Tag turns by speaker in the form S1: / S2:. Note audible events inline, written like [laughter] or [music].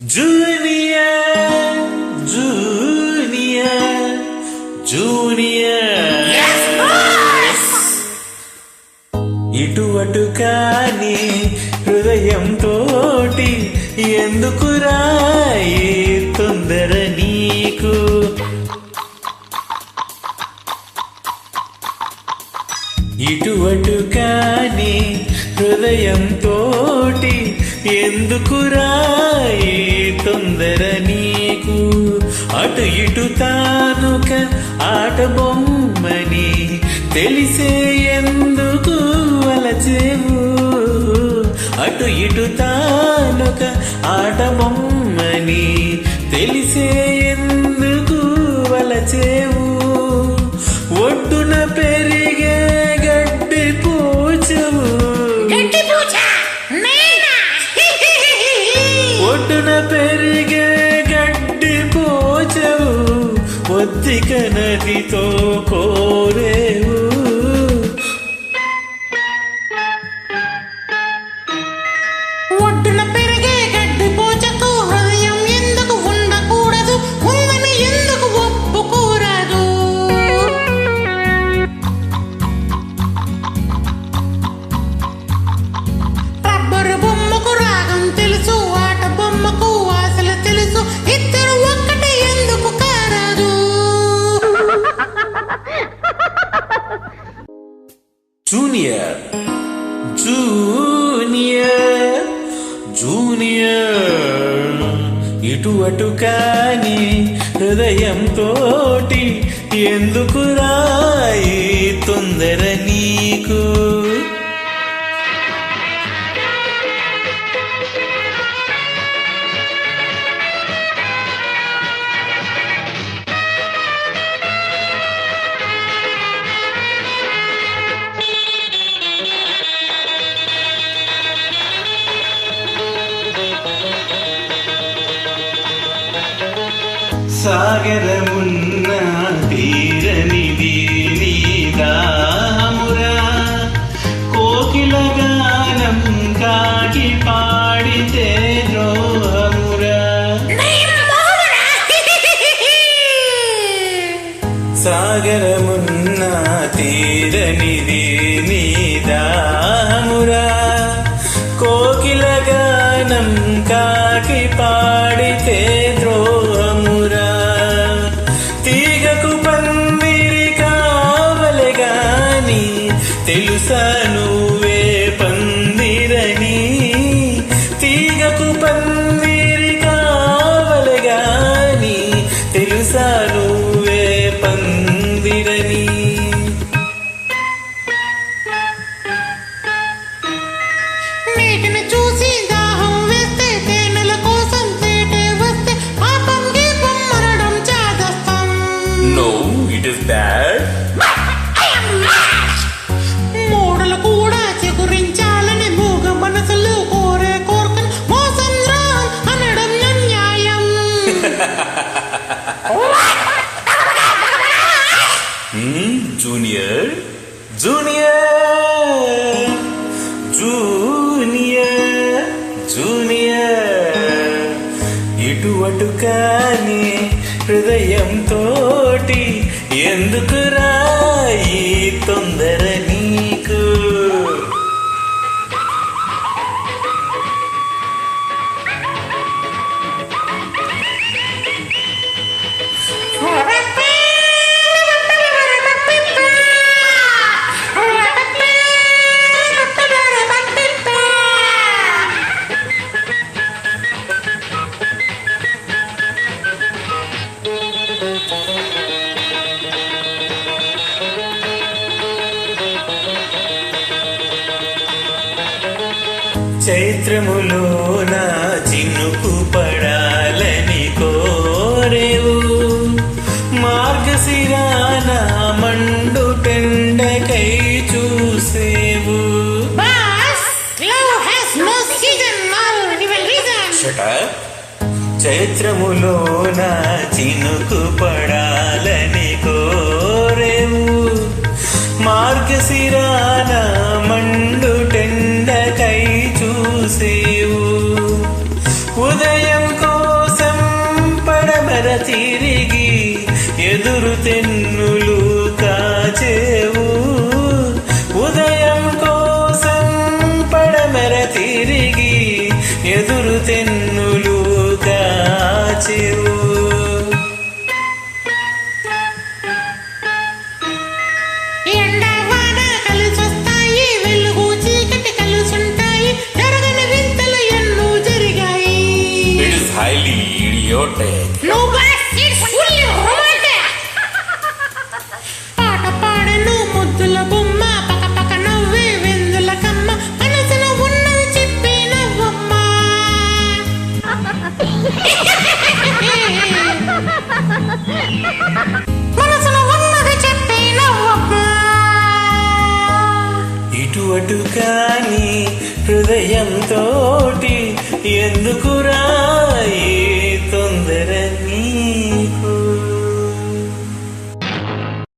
S1: Junior junior junior. ఇటు అటు కాని హృదయంతోటి ఎందుకు రాయి తొందర నీకు? ఇటు అటు కాని హృదయంతోటి ఎందుకు రాయి తొందర నీకు. అటు ఇటు తానుక ఆట బొమ్మని తెలిసే ఎందుకు అలచేవు? అటు ఇటు తానుక ఆట బొమ్మని తెలిసే ఒడ్డున పెరిగే గడ్డి పోచవు ఒద్దిక నదితో
S2: కో
S1: జూనియర్. ఇటు అటు కాని హృదయంతోటి ఎందుకు రాయి తొందర నీకు?
S2: സാഗരമുന്ന തീരനീ మరడం చాదస్తం.
S1: No it is bad junior junior junior junior ఇటు అటు కాని చైత్రములో నా చినుకు పడాలని కోరేవు. మార్గశిరాన మండు టెండకై చూసేవు.
S2: Boss, love has no
S1: ఉదయం కోసం పడమెర తిరిగి ఎదురు తెన్నులు కాచేవు.
S2: No, but it's fully romantic. [laughs] పాట పాడెను ముద్దుల
S1: కట్టు కాని హృదయంతోటి ఎందుకురా తొందరే